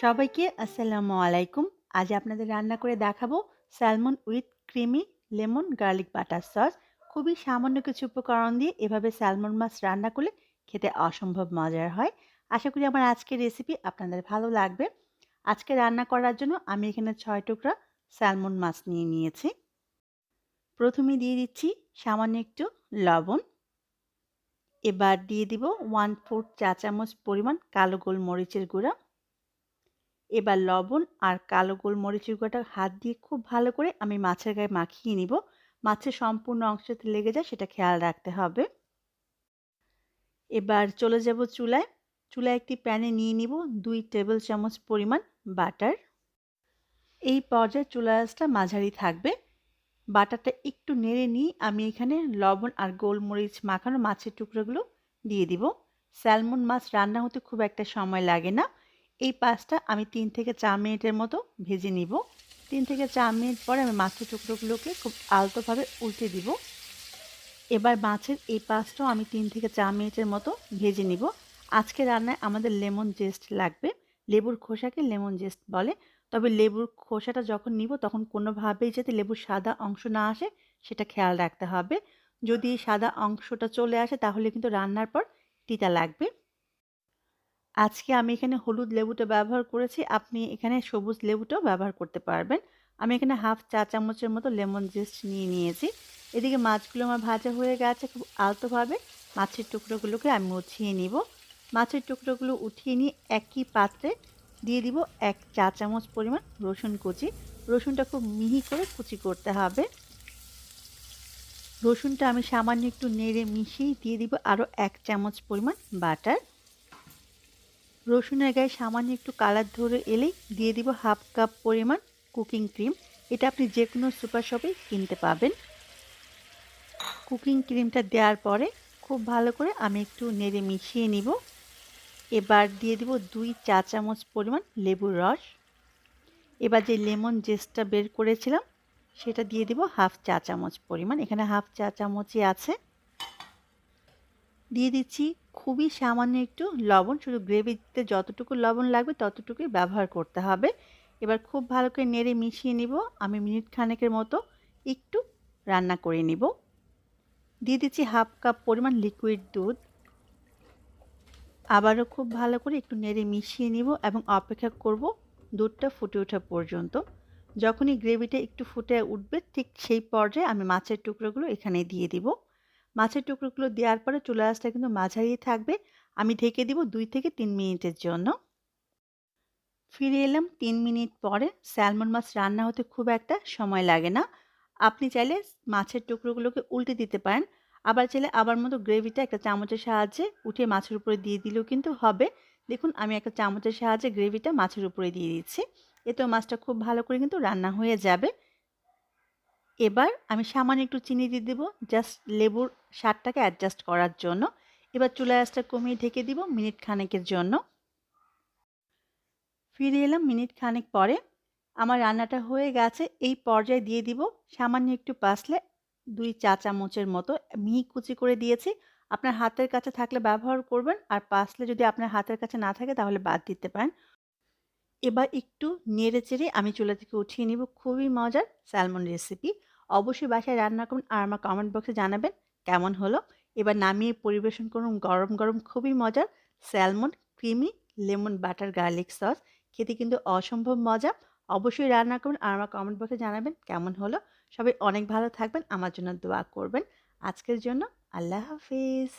সবাইকে আসসালামু আলাইকুম। আজ আপনাদের রান্না করে দেখাবো salmon with creamy lemon garlic butter sauce. খুবই সামান্য কিছু উপকরণ দিয়ে এভাবে স্যালমন মাছ রান্না করলে খেতে অসম্ভব মজার হয়। আশা করি আমার আজকের রেসিপি আপনাদের ভালো লাগবে। আজকে রান্না করার জন্য আমি এখানে ছয় টুকরা স্যালমন মাছ নিয়ে নিয়েছি। প্রথমে দিয়ে দিচ্ছি সামান্য একটু লবণ। এবার দিয়ে দিব ওয়ান ফোর্থ চা চামচ পরিমাণ কালো গোলমরিচের গুঁড়া। এবার লবণ আর কালো গোলমরিচের গুঁড়োটা হাত দিয়ে খুব ভালো করে আমি মাছের গায়ে মাখিয়ে নিব। মাছের সম্পূর্ণ অংশতে লেগে যায় সেটা খেয়াল রাখতে হবে। এবার চলে যাব চুলায়। চুলায় একটি প্যানে নিয়ে নিব দুই টেবিল চামচ পরিমাণ বাটার। এই পর্যায়ে চুলা মাঝারি থাকবে। বাটারটা একটু নেড়ে নিয়ে আমি এখানে লবণ আর গোলমরিচ মাখানো মাছের টুকরোগুলো দিয়ে দিব। স্যালমন মাছ রান্না হতে খুব একটা সময় লাগে না। এই পাঁচটা আমি তিন থেকে চার মিনিটের মতো ভেজে নিব। তিন থেকে চার মিনিট পরে আমি মাছের টুকরোগুলোকে খুব আলতোভাবে উল্টে দিব। এবার মাছের এই পাঁচটাও আমি তিন থেকে চার মিনিটের মতো ভেজে নিব। আজকে রান্নায় আমাদের লেমন জেস্ট লাগবে। লেবুর খোসাকে লেমন জেস্ট বলে। তবে লেবুর খোসাটা যখন নিব, তখন কোনোভাবেই যাতে লেবুর সাদা অংশ না আসে, সেটা খেয়াল রাখতে হবে। যদি সাদা অংশটা চলে আসে, তাহলে কিন্তু রান্নার পর তিতা লাগবে। আজকে আমি এখানে হলুদ লেবুটা ব্যবহার করেছি। আপনি এখানে সবুজ লেবুটাও ব্যবহার করতে পারবেন। আমি এখানে হাফ চা চামচের মতো লেমন জেস্ট নিয়ে নিয়েছি। এদিকে মাছগুলো আমার ভাজা হয়ে গেছে খুব আলতোভাবে। মাছের টুকরোগুলোকে আমি উঠিয়ে নিব। মাছের টুকরোগুলো উঠিয়ে নিয়ে একই পাত্রে দিয়ে দিব এক চা চামচ পরিমাণ রসুন কুচি। রসুনটা খুব মিহি করে কুচি করতে হবে। রসুনটা আমি সামান্য একটু নেড়ে মিশিয়ে দিয়ে দিব আরও এক চামচ পরিমাণ বাটার। রসুনের গায়ে সামান্য একটু কালার ধরে এলেই দিয়ে দিব হাফ কাপ পরিমাণ কুকিং ক্রিম। এটা আপনি যে কোনো সুপার শপে কিনতে পাবেন। কুকিং ক্রিমটা দেওয়ার পরে খুব ভালো করে আমি একটু নেড়ে মিশিয়ে নিব। এবার দিয়ে দিব দুই চা চামচ পরিমাণ লেবুর রস। এবার যে লেমন জেসটা বের করেছিলাম, সেটা দিয়ে দিব হাফ চা চামচ পরিমাণ। এখানে হাফ চা চামচই আছে। দিয়ে দিচ্ছি খুবই সামান্য একটু লবণ, শুধু গ্রেভিতে যতটুকু লবণ লাগবে ততটুকুই ব্যবহার করতে হবে। এবার খুব ভালো করে নেড়ে মিশিয়ে নিব। আমি মিনিট খানেকের মতো একটু রান্না করে নিব। দিয়ে দিচ্ছি হাফ কাপ পরিমাণ লিকুইড দুধ। আবারও খুব ভালো করে একটু নেড়ে মিশিয়ে নিব এবং অপেক্ষা করব দুধটা ফুটে ওঠা পর্যন্ত। যখনই গ্রেভিটা একটু ফুটে উঠবে, ঠিক সেই পর্যায়ে আমি মাছের টুকরোগুলো এখানে দিয়ে দিব। মাছের টুকরোগুলো দেওয়ার পরে চুলা আঁচটা কিন্তু মাঝারি থাকবে। আমি ঢেকে দিব দুই থেকে তিন মিনিটের জন্য। ফিরে এলাম তিন মিনিট পরে। স্যালমন মাছ রান্না হতে খুব একটা সময় লাগে না। আপনি চাইলে মাছের টুকরোগুলোকে উল্টে দিতে পারেন। আবার চাইলে আবার মতো গ্রেভিটা একটা চামচের সাহায্যে উঠে মাছের উপরে দিয়ে দিলেও কিন্তু হবে। দেখুন, আমি একটা চামচের সাহায্যে গ্রেভিটা মাছের উপরে দিয়ে দিচ্ছি এতে মাছটা খুব ভালো করে কিন্তু রান্না হয়ে যাবে। এবার আমি সামান্য একটু চিনি দিয়ে দেবো জাস্ট লেবুর স্বাদটাকে অ্যাডজাস্ট করার জন্য। এবার চুলা আঁচটা কমিয়ে ঢেকে দিব মিনিট খানেকের জন্য। ফিরে এলাম মিনিট খানেক পরে। আমার রান্নাটা হয়ে গেছে, এই পর্যায়ে দিয়ে দিব সামান্য একটু পাসলে দুই চা চামচের মতো মিহি কুচি করে দিয়েছি। আপনার হাতের কাছে থাকলে ব্যবহার করবেন আর পাসলে যদি আপনার হাতের কাছে না থাকে তাহলে বাদ দিতে পারেন। এবার একটু নেড়ে চেড়ে আমি চুলা থেকে উঠিয়ে নিব, খুবই মজার স্যালমন রেসিপি। অবশ্যই বাসায় রান্না করুন আর আমার কমেন্ট বক্সে জানাবেন কেমন হলো। এবার নামিয়ে পরিবেশন করুন গরম গরম খুবই মজার salmon creamy lemon butter garlic sauce খেতে কিন্তু অসম্ভব মজা। অবশ্যই রান্না করুন আর আমার কমেন্ট বক্সে জানাবেন কেমন হলো। সবাই অনেক ভালো থাকবেন। আমার জন্য দোয়া করবেন। আজকের জন্য আল্লাহ হাফিজ।